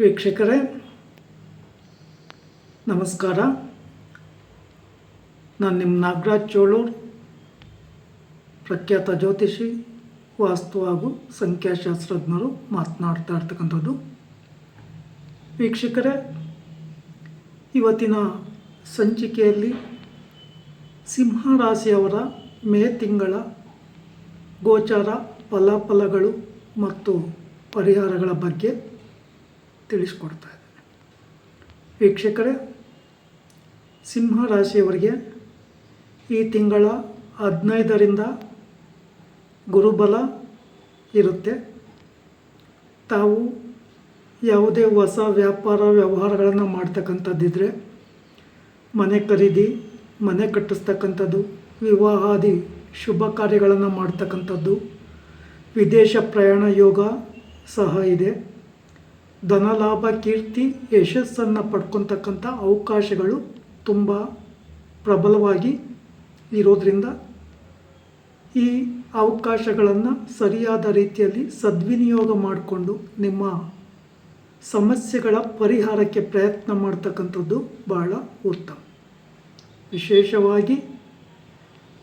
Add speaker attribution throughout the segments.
Speaker 1: ವೀಕ್ಷಕರೇ, ನಮಸ್ಕಾರ. ನಾನು ನಿಮ್ಮ ನಾಗರಾಜ್ ಚೋಳೂರ್ ಪ್ರಖ್ಯಾತ ಜ್ಯೋತಿಷಿ, ವಾಸ್ತು ಹಾಗೂ ಸಂಖ್ಯಾಶಾಸ್ತ್ರಜ್ಞರು ಮಾತನಾಡ್ತಾ ಇರ್ತಕ್ಕಂಥದ್ದು. ವೀಕ್ಷಕರೇ, ಇವತ್ತಿನ ಸಂಚಿಕೆಯಲ್ಲಿ ಸಿಂಹರಾಶಿಯವರ ಮೇ ತಿಂಗಳ ಗೋಚಾರ ಫಲಫಲಗಳು ಮತ್ತು ಪರಿಹಾರಗಳ ಬಗ್ಗೆ ತಿಳಿಸ್ಕೊಡ್ತಾ ಇದ್ದಾನೆ ವೀಕ್ಷಕರೇ, ಸಿಂಹರಾಶಿಯವರಿಗೆ ಈ ತಿಂಗಳ ಹದಿನೈದರಿಂದ ಗುರುಬಲ ಇರುತ್ತೆ. ತಾವು ಯಾವುದೇ ಹೊಸ ವ್ಯಾಪಾರ ವ್ಯವಹಾರಗಳನ್ನು ಮಾಡ್ತಕ್ಕಂಥದ್ದಿದ್ರೆ, ಮನೆ ಖರೀದಿ, ಮನೆ ಕಟ್ಟಿಸ್ತಕ್ಕಂಥದ್ದು, ವಿವಾಹಾದಿ ಶುಭ ಕಾರ್ಯಗಳನ್ನು ಮಾಡ್ತಕ್ಕಂಥದ್ದು, ವಿದೇಶ ಪ್ರಯಾಣ ಯೋಗ ಸಹ ಇದೆ. ಧನಲಾಭ, ಕೀರ್ತಿ, ಯಶಸ್ಸನ್ನು ಪಡ್ಕೊತಕ್ಕಂಥ ಅವಕಾಶಗಳು ತುಂಬ ಪ್ರಬಲವಾಗಿ ಇರೋದರಿಂದ ಈ ಅವಕಾಶಗಳನ್ನು ಸರಿಯಾದ ರೀತಿಯಲ್ಲಿ ಸದ್ವಿನಿಯೋಗ ಮಾಡಿಕೊಂಡು ನಿಮ್ಮ ಸಮಸ್ಯೆಗಳ ಪರಿಹಾರಕ್ಕೆ ಪ್ರಯತ್ನ ಮಾಡ್ತಕ್ಕಂಥದ್ದು ಬಹಳ ಉತ್ತಮ. ವಿಶೇಷವಾಗಿ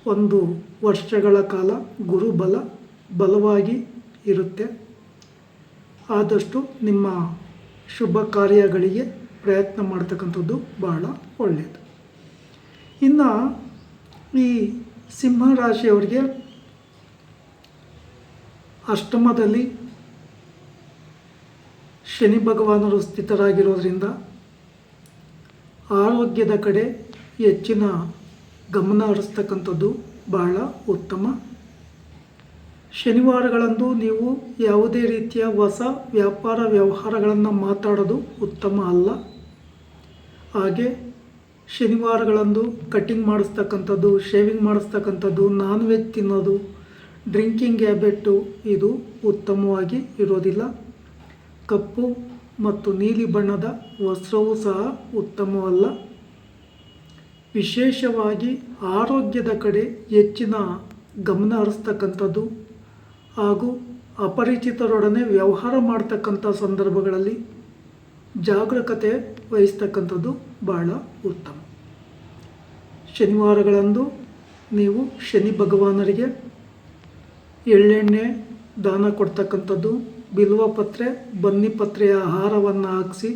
Speaker 1: ಒಂದು ವರ್ಷಗಳ ಕಾಲ ಗುರುಬಲ ಬಲವಾಗಿ ಇರುತ್ತೆ. ಆದಷ್ಟು ನಿಮ್ಮ ಶುಭ ಕಾರ್ಯಗಳಿಗೆ ಪ್ರಯತ್ನ ಮಾಡ್ತಕ್ಕಂಥದ್ದು ಬಹಳ ಒಳ್ಳೆಯದು. ಇನ್ನು ಈ ಸಿಂಹರಾಶಿಯವರಿಗೆ ಅಷ್ಟಮದಲ್ಲಿ ಶನಿ ಭಗವಾನರು ಸ್ಥಿತರಾಗಿರೋದ್ರಿಂದ ಆರೋಗ್ಯದ ಕಡೆ ಹೆಚ್ಚಿನ ಗಮನ ಹರಿಸ್ತಕ್ಕಂಥದ್ದು ಬಹಳ ಉತ್ತಮ ಶನಿವಾರಗಳಂದು ನೀವು ಯಾವುದೇ ರೀತಿಯ ಹೊಸ ವ್ಯಾಪಾರ ವ್ಯವಹಾರಗಳನ್ನು ಮಾತಾಡೋದು ಉತ್ತಮ ಅಲ್ಲ. ಹಾಗೆ ಶನಿವಾರಗಳಂದು ಕಟ್ಟಿಂಗ್ ಮಾಡಿಸ್ತಕ್ಕಂಥದ್ದು, ಶೇವಿಂಗ್ ಮಾಡಿಸ್ತಕ್ಕಂಥದ್ದು ನಾನ್ ವೆಜ್ ತಿನ್ನೋದು, ಡ್ರಿಂಕಿಂಗ್ ಹ್ಯಾಬಿಟ್ಟು ಇದು ಉತ್ತಮವಾಗಿ ಇರೋದಿಲ್ಲ. ಕಪ್ಪು ಮತ್ತು ನೀಲಿ ಬಣ್ಣದ ವಸ್ತ್ರವೂ ಸಹ ಉತ್ತಮವಲ್ಲ ವಿಶೇಷವಾಗಿ ಆರೋಗ್ಯದ ಕಡೆ ಹೆಚ್ಚಿನ ಗಮನ ಹರಿಸ್ತಕ್ಕಂಥದ್ದು ಹಾಗೂ ಅಪರಿಚಿತರೊಡನೆ ವ್ಯವಹಾರ ಮಾಡ್ತಕ್ಕಂಥ ಸಂದರ್ಭಗಳಲ್ಲಿ ಜಾಗರೂಕತೆ ವಹಿಸ್ತಕ್ಕಂಥದ್ದು ಬಹಳ ಉತ್ತಮ. ಶನಿವಾರಗಳಂದು ನೀವು ಶನಿ ಭಗವಾನರಿಗೆ ಎಳ್ಳೆಣ್ಣೆ ದಾನ ಕೊಡ್ತಕ್ಕಂಥದ್ದು ಬಿಲ್ವಪತ್ರೆ ಬನ್ನಿಪತ್ರೆಯ ಆಹಾರವನ್ನು ಹಾಕಿಸಿ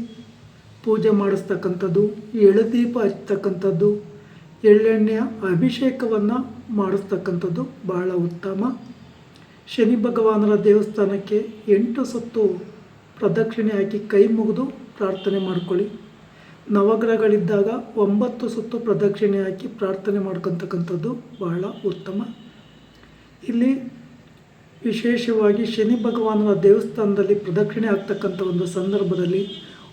Speaker 1: ಪೂಜೆ ಮಾಡಿಸ್ತಕ್ಕಂಥದ್ದು ಎಳದೀಪ ಹಚ್ತಕ್ಕಂಥದ್ದು ಎಳ್ಳೆಣ್ಣೆಯ ಅಭಿಷೇಕವನ್ನು ಮಾಡಿಸ್ತಕ್ಕಂಥದ್ದು ಬಹಳ ಉತ್ತಮ ಶನಿ ಭಗವಾನರ ದೇವಸ್ಥಾನಕ್ಕೆ ಎಂಟು ಸುತ್ತು ಪ್ರದಕ್ಷಿಣೆ ಹಾಕಿ ಕೈ ಮುಗಿದು ಪ್ರಾರ್ಥನೆ ಮಾಡ್ಕೊಳ್ಳಿ. ನವಗ್ರಹಗಳಿದ್ದಾಗ ಒಂಬತ್ತು ಸುತ್ತು ಪ್ರದಕ್ಷಿಣೆ ಹಾಕಿ ಪ್ರಾರ್ಥನೆ ಮಾಡ್ಕೊತಕ್ಕಂಥದ್ದು ಬಹಳ ಉತ್ತಮ. ಇಲ್ಲಿ ವಿಶೇಷವಾಗಿ ಶನಿ ಭಗವಾನರ ದೇವಸ್ಥಾನದಲ್ಲಿ ಪ್ರದಕ್ಷಿಣೆ ಆಗ್ತಕ್ಕಂಥ ಒಂದು ಸಂದರ್ಭದಲ್ಲಿ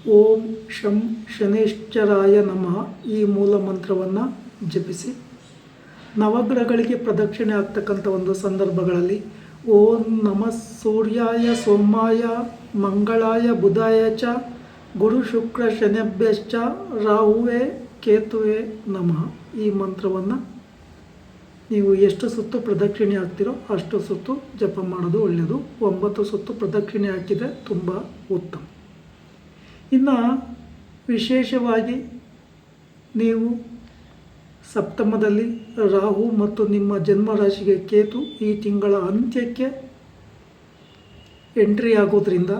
Speaker 1: ಓಂ ಶಂ ಶನೇಶ್ವರಾಯ ನಮಃ ಈ ಮೂಲ ಮಂತ್ರವನ್ನು ಜಪಿಸಿ. ನವಗ್ರಹಗಳಿಗೆ ಪ್ರದಕ್ಷಿಣೆ ಆಗ್ತಕ್ಕಂಥ ಒಂದು ಸಂದರ್ಭಗಳಲ್ಲಿ ಓಂ ನಮಃ ಸೂರ್ಯಾಯ ಸೋಮಾಯ ಮಂಗಳಾಯ ಬುಧಾಯ ಚ ಗುರು ಶುಕ್ರ ಶನಿಭ್ಯಶ್ಚ ರಾಹುವೆ ಕೇತುವೆ ನಮಃ. ಈ ಮಂತ್ರವನ್ನು ನೀವು ಎಷ್ಟು ಸುತ್ತು ಪ್ರದಕ್ಷಿಣೆ ಹಾಕ್ತಿರೋ ಅಷ್ಟು ಸುತ್ತು ಜಪ ಮಾಡೋದು ಒಳ್ಳೆಯದು. ಒಂಬತ್ತು ಸುತ್ತು ಪ್ರದಕ್ಷಿಣೆ ಹಾಕಿದರೆ ತುಂಬ ಉತ್ತಮ. ಇನ್ನು ವಿಶೇಷವಾಗಿ ನೀವು ಸಪ್ತಮದಲ್ಲಿ ರಾಹು ಮತ್ತು ನಿಮ್ಮ ಜನ್ಮರಾಶಿಗೆ ಕೇತು ಈ ತಿಂಗಳ ಅಂತ್ಯಕ್ಕೆ ಎಂಟ್ರಿ ಆಗೋದ್ರಿಂದ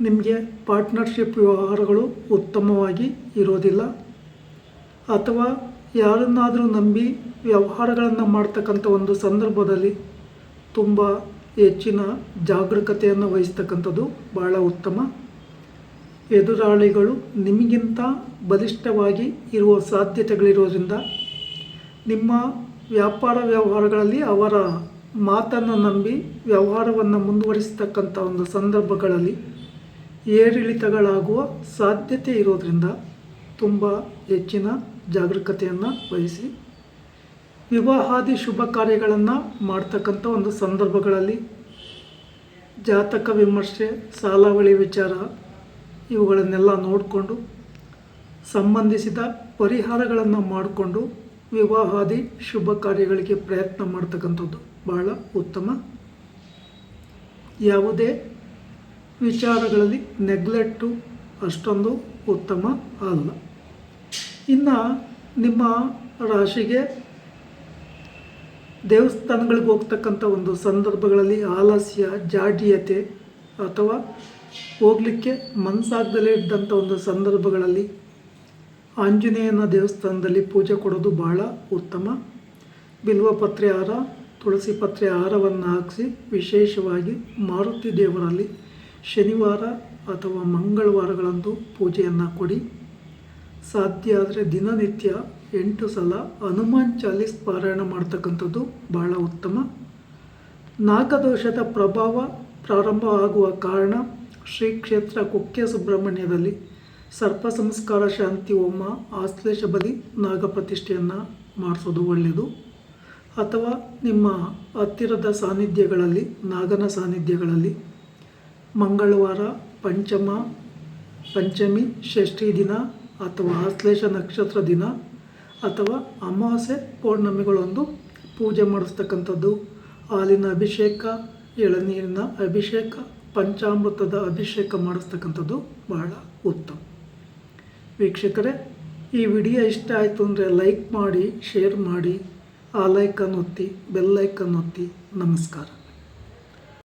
Speaker 1: ನಿಮಗೆ ಪಾರ್ಟ್ನರ್ಶಿಪ್ ವ್ಯವಹಾರಗಳು ಉತ್ತಮವಾಗಿ ಇರೋದಿಲ್ಲ. ಅಥವಾ ಯಾರನ್ನಾದರೂ ನಂಬಿ ವ್ಯವಹಾರಗಳನ್ನು ಮಾಡ್ತಕ್ಕಂಥ ಒಂದು ಸಂದರ್ಭದಲ್ಲಿ ತುಂಬ ಹೆಚ್ಚಿನ ಜಾಗರೂಕತೆಯನ್ನು ವಹಿಸ್ತಕ್ಕಂಥದ್ದು ಬಹಳ ಉತ್ತಮ. ಎದುರಾಳಿಗಳು ನಿಮಗಿಂತ ಬಲಿಷ್ಠವಾಗಿ ಇರುವ ಸಾಧ್ಯತೆಗಳಿರೋದ್ರಿಂದ ನಿಮ್ಮ ವ್ಯಾಪಾರ ವ್ಯವಹಾರಗಳಲ್ಲಿ ಅವರ ಮಾತನ್ನು ನಂಬಿ ವ್ಯವಹಾರವನ್ನು ಮುಂದುವರಿಸತಕ್ಕಂಥ ಒಂದು ಸಂದರ್ಭಗಳಲ್ಲಿ ಏರಿಳಿತಗಳಾಗುವ ಸಾಧ್ಯತೆ ಇರೋದರಿಂದ ತುಂಬ ಹೆಚ್ಚಿನ ಜಾಗರೂಕತೆಯನ್ನು ವಹಿಸಿ ವಿವಾಹಾದಿ ಶುಭ ಕಾರ್ಯಗಳನ್ನು ಮಾಡ್ತಕ್ಕಂಥ ಒಂದು ಸಂದರ್ಭಗಳಲ್ಲಿ ಜಾತಕ ವಿಮರ್ಶೆ, ಸಾಲಾವಳಿ ವಿಚಾರ ಇವುಗಳನ್ನೆಲ್ಲ ನೋಡಿಕೊಂಡು ಸಂಬಂಧಿಸಿದ ಪರಿಹಾರಗಳನ್ನು ಮಾಡಿಕೊಂಡು ವಿವಾಹಾದಿ ಶುಭ ಕಾರ್ಯಗಳಿಗೆ ಪ್ರಯತ್ನ ಮಾಡ್ತಕ್ಕಂಥದ್ದು ಬಹಳ ಉತ್ತಮ. ಯಾವುದೇ ವಿಚಾರಗಳಲ್ಲಿ ನೆಗ್ಲೆಕ್ಟು ಅಷ್ಟೊಂದು ಉತ್ತಮ ಅಲ್ಲ. ಇನ್ನು ನಿಮ್ಮ ರಾಶಿಗೆ ದೇವಸ್ಥಾನಗಳಿಗೆ ಹೋಗ್ತಕ್ಕಂಥ ಒಂದು ಸಂದರ್ಭಗಳಲ್ಲಿ ಆಲಸ್ಯ, ಜಾಡ್ಯತೆ ಅಥವಾ ಹೋಗಲಿಕ್ಕೆ ಮನಸ್ಸಾಗ್ದಲೇ ಇದ್ದಂಥ ಒಂದು ಸಂದರ್ಭಗಳಲ್ಲಿ ಆಂಜನೇಯನ ದೇವಸ್ಥಾನದಲ್ಲಿ ಪೂಜೆ ಕೊಡೋದು ಬಹಳ ಉತ್ತಮ. ಬಿಲ್ವಪತ್ರೆ ಹಾರ ತುಳಸಿ ಪತ್ರೆ ಹಾರವನ್ನು ಹಾಕಿಸಿ ವಿಶೇಷವಾಗಿ ಮಾರುತಿ ದೇವರಲ್ಲಿ ಶನಿವಾರ ಅಥವಾ ಮಂಗಳವಾರಗಳಂದು ಪೂಜೆಯನ್ನು ಕೊಡಿ. ಸಾಧ್ಯ ಆದರೆ ದಿನನಿತ್ಯ ಎಂಟು ಸಲ ಹನುಮಾನ್ ಚಾಲೀಸ್ ಪಾರಾಯಣ ಮಾಡ್ತಕ್ಕಂಥದ್ದು ಬಹಳ ಉತ್ತಮ. ನಾಗದೋಷದ ಪ್ರಭಾವ ಪ್ರಾರಂಭ ಆಗುವ ಕಾರಣ ಶ್ರೀ ಕ್ಷೇತ್ರ ಕುಕ್ಕೆ ಸುಬ್ರಹ್ಮಣ್ಯದಲ್ಲಿ ಸರ್ಪ ಸಂಸ್ಕಾರ ಶಾಂತಿ ಹೋಮ ಆಶ್ಲೇಷ ಬಲಿ ನಾಗಪ್ರತಿಷ್ಠೆಯನ್ನು ಮಾಡಿಸೋದು ಒಳ್ಳೆಯದು. ಅಥವಾ ನಿಮ್ಮ ಹತ್ತಿರದ ಸಾನ್ನಿಧ್ಯಗಳಲ್ಲಿ, ನಾಗನ ಸಾನ್ನಿಧ್ಯಗಳಲ್ಲಿ ಮಂಗಳವಾರ ಪಂಚಮ, ಪಂಚಮಿ, ಷಷ್ಠಿ ದಿನ ಅಥವಾ ಆಶ್ಲೇಷ ನಕ್ಷತ್ರ ದಿನ ಅಥವಾ ಅಮಾವಾಸ್ಯೆ ಪೌರ್ಣಮಿಗಳೊಂದು ಪೂಜೆ ಮಾಡಿಸ್ತಕ್ಕಂಥದ್ದು. ಹಾಲಿನ ಅಭಿಷೇಕ, ಎಳನೀರಿನ ಅಭಿಷೇಕ ಪಂಚಾಮೃತದ ಅಭಿಷೇಕ ಮಾಡಿಸ್ತಕ್ಕಂಥದ್ದು ಬಹಳ ಉತ್ತಮ. ವೀಕ್ಷಕರೇ, ಈ ವಿಡಿಯೋ ಇಷ್ಟ ಆಯಿತು ಅಂದರೆ ಲೈಕ್ ಮಾಡಿ, ಶೇರ್ ಮಾಡಿ, ಆ ಲೈಕನ್ನು ಒತ್ತಿ, ಬೆಲ್ ಲೈಕನ್ನು ಒತ್ತಿ. ನಮಸ್ಕಾರ.